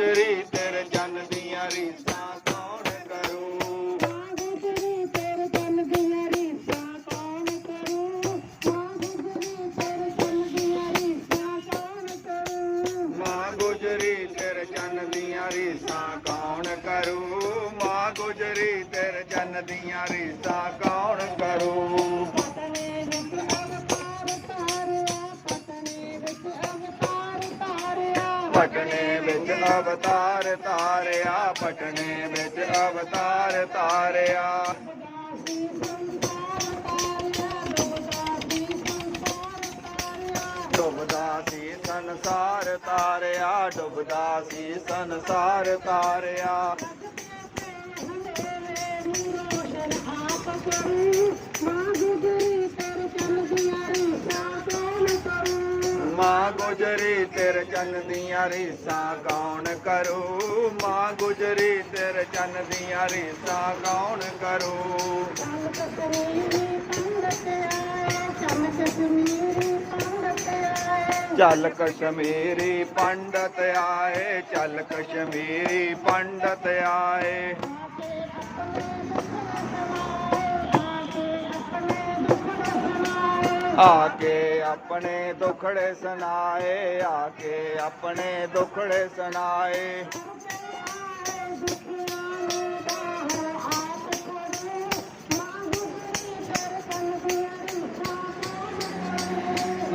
ਗੁਜਰੀ ਤੇਰੇ ਚੰਨ ਦੀਆਂ ਰੀਸਾਂ ਕੌਣ ਕਰੂ? ਮਾਂ ਗੁਜਰੀ ਤੇਰੇ ਚੰਨ ਦੀਆਂ ਰੀਸਾਂ ਕੌਣ ਕਰੂ? ਮਾਂ ਗੁਜਰੀ ਤੇਰੇ ਚੰਨ ਦੀਆਂ ਰੀਸਾਂ ਕੌਣ ਕਰੂ? ਪਟਨੇ ਵਿੱਚ ਅਵਤਾਰ ਤਾਰਿਆ, ਪਟਨੇ ਵਿੱਚ ਅਵਤਾਰ ਤਾਰਿਆ। ਡੁੱਬਦਾ ਸੀ ਸੰਸਾਰ ਤਾਰਿਆ, ਡੁੱਬਦਾ ਸੀ ਸੰਸਾਰ ਤਾਰਿਆ। ਮਾਂ ਗੁਜਰੀ ਤੇਰੇ ਚੰਨ ਦੀਆਂ ਰੀਸਾਂ ਕੌਣ ਕਰੂ? ਮਾਂ ਗੁਜਰੀ ਤੇਰੇ ਚੰਨ ਦੀਆਂ ਰੀਸਾਂ ਕੌਣ ਕਰੂ? ਚੱਲ ਕਸ਼ਮੀਰੀ ਪੰਡਤ ਆਏ ਚੱਲ ਕਸ਼ਮੀਰੀ ਪੰਡਤ ਆਏ। ਆ ਕੇ ਆਪਣੇ ਦੁਖੜੇ ਸੁਣਾਏ ਆ ਕੇ ਆਪਣੇ ਦੁਖੜੇ ਸੁਣਾਏ।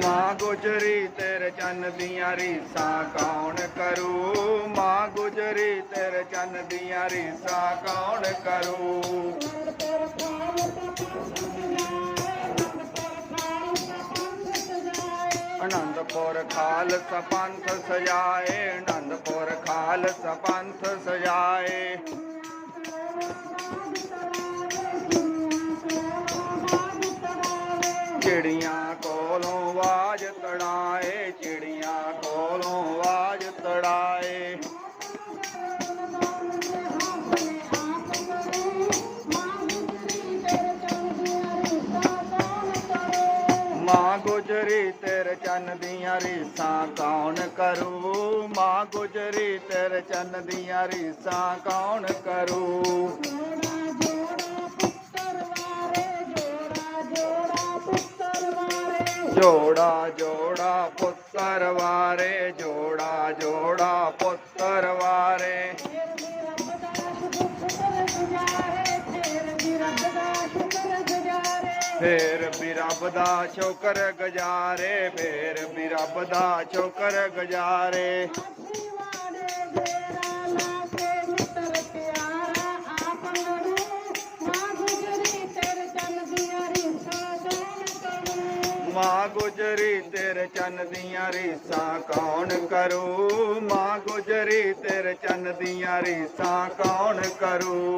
ਮਾਂ ਗੁਜਰੀ ਤੇਰੇ ਚੰਨ ਦੀਆਂ ਰੀਸਾਂ ਕੌਣ ਕਰੂ? ਮਾਂ ਗੁਜਰੀ ਤੇਰੇ ਚੰਨ ਦੀਆਂ ਰੀਸਾਂ ਕੌਣ ਕਰੂ? ਆਨੰਦਪੁਰ ਖਾਲਸਾ ਪੰਥ ਸਜਾਏ ਆਨੰਦਪੁਰ ਖਾਲਸਾ ਪੰਥ ਸਜਾਏ ਚਿੜੀਆਂ ਕੋਲੋਂ ਆਵਾਜ਼ ਤੜਾਏ ਚਿੜੀਆਂ ਕੋਲੋਂ ਆਵਾਜ਼ ਤੜਾਏ ਗੁਜਰੀ ਤੇਰੇ ਚੰਨ ਦੀਆਂ ਰੀਸਾਂ ਕੌਣ ਕਰੂ? ਮਾਂ ਗੁਜਰੀ ਤੇਰੇ ਚੰਨ ਦੀਆਂ ਰੀਸਾਂ ਕੌਣ ਕਰੂ? ਜੋੜਾ ਜੋੜਾ ਪੁੱਤਰ ਵਾਰੇ, ਜੋੜਾ ਜੋੜਾ ਪੁੱਤਰ ਵਾਰੇ। ਫੇਰ ਵੀ ਰੱਬ ਦਾ ਸ਼ੁਕਰ ਗੁਜ਼ਾਰੇ, ਫੇਰ ਵੀ ਰੱਬ ਦਾ ਸ਼ੁਕਰ ਗੁਜ਼ਾਰੇ। ਮਾਂ ਗੁਜਰੀ ਤੇਰੇ ਚੰਨ ਦੀਆਂ ਰੀਸਾਂ ਕੌਣ ਕਰੂ? ਮਾਂ ਗੁਜਰੀ ਤੇਰੇ ਚੰਨ ਦੀਆਂ ਰੀਸਾਂ ਕੌਣ ਕਰੂ?